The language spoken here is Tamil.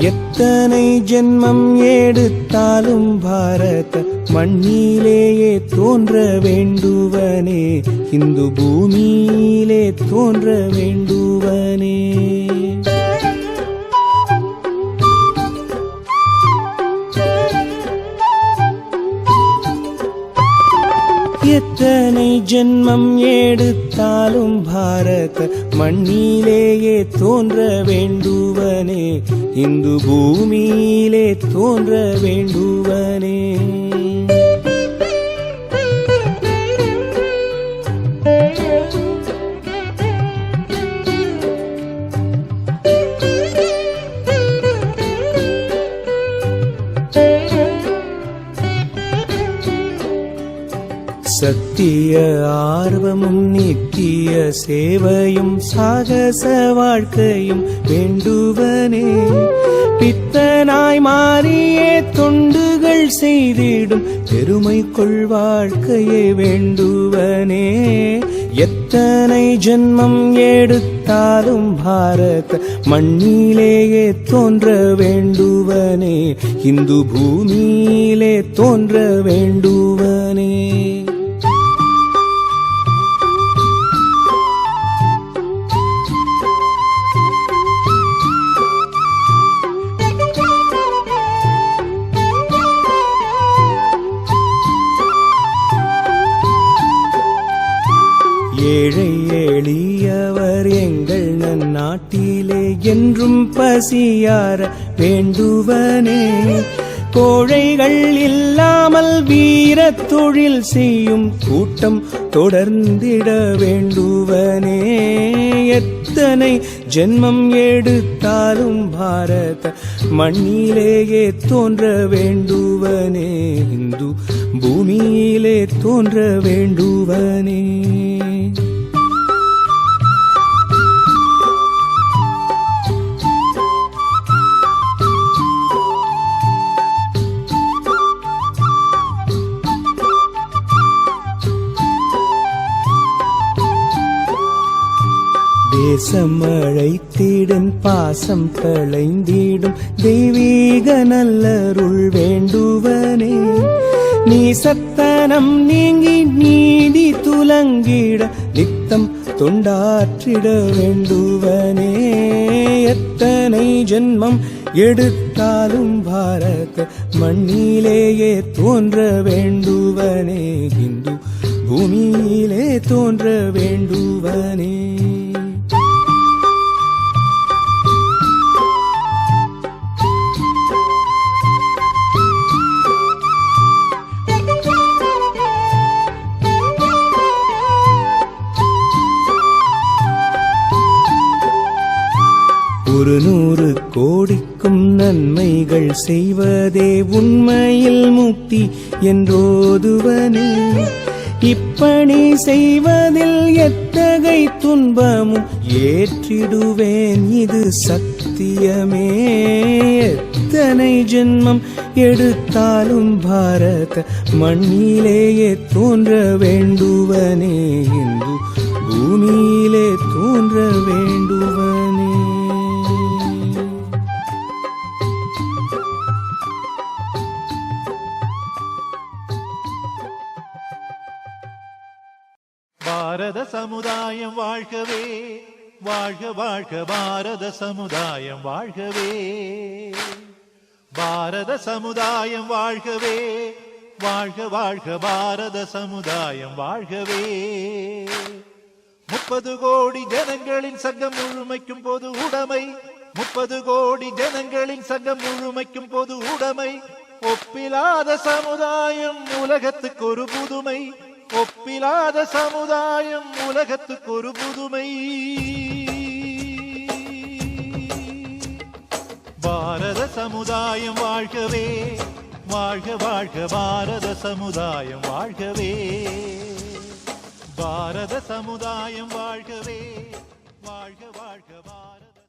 எத்தனை ஜென்மம் எடுத்தாலும் பாரத மண்ணிலேயே தோன்ற வேண்டுவனே. இந்து பூமியிலே தோன்ற வேண்டுவனே. எத்தனை ஜென்மம் எடுத்தாலும் பாரத மண்ணிலேயே தோன்ற வேண்டுவனே. இந்து பூமியிலே தோன்ற வேண்டுவனே. சத்திய ஆர்வமும் நித்திய சேவையும் சாகச வாழ்க்கையும் வேண்டுவனே. பித்தனாய் மாறியே தொண்டுகள் செய்திடும் பெருமை கொள் வாழ்க்கையை வேண்டுவனே. எத்தனை ஜென்மம் எடுத்தாலும் பாரத மண்ணிலேயே தோன்ற வேண்டுவனே. இந்து பூமியிலே தோன்ற வேண்டுவனே. ஏழை எளியவர் எங்கள் நன்னாட்டிலே என்றும் பசியார வேண்டுவனே. கோழைகள் இல்லாமல் வீர தொழில் செய்யும் கூட்டம் தொடர்ந்திட வேண்டுவனே. எத்தனை ஜென்மம் எடுத்தாலும் பாரத மண்ணிலேயே தோன்ற வேண்டுவனே. இந்து பூமியிலே தோன்ற வேண்டுவனே. தேசம் அழைத்திடும் பாசம் களைந்திடும். தெய்வீக நல்லருள் வேண்டுவனே. நீ சத்தனம் நீங்கி நீதி துலங்கிட நித்தம் தொண்டாற்றிட வேண்டுவனே. எத்தனை ஜென்மம் எடுத்தாலும் பாரத மண்ணிலேயே தோன்ற வேண்டுவனே. இந்து பூமியிலே தோன்ற வேண்டுவனே. ஒரு நூறு கோடிக்கும் நன்மைகள் செய்வதே உண்மையில் முக்தி என்றோதுவனே. இப்பணி செய்வதில் எத்தகை துன்பமும் ஏற்றிடுவேன் இது சத்தியமே. எத்தனை ஜென்மம் எடுத்தாலும் பாரத மண்ணிலேயே தோன்ற வேண்டுவனே இந்து பூமியிலே தோன்ற வேண்டுவனே சமுதாயம் வாழ்கவே வாழ்க வாழ்க பாரத சமுதாயம் வாழ்கவே. பாரத சமுதாயம் வாழ்கவே வாழ்க வாழ்க பாரத சமுதாயம் வாழ்கவே. முப்பது கோடி ஜனங்களின் சங்கம் முழுமைக்கும் போது உடைமை. முப்பது கோடி ஜனங்களின் சங்கம் முழுமைக்கும் போது உடைமை. ஒப்பிலாத சமுதாயம் உலகத்துக்கு ஒரு புதுமை. ஒப்பிலாத சமுதாயம் உலகத்துக்கு ஒரு புதுமை. பாரத சமுதாயம் வாழ்கவே வாழ்க வாழ்க பாரத சமுதாயம் வாழ்கவே. பாரத சமுதாயம் வாழ்கவே வாழ்க வாழ்க பாரத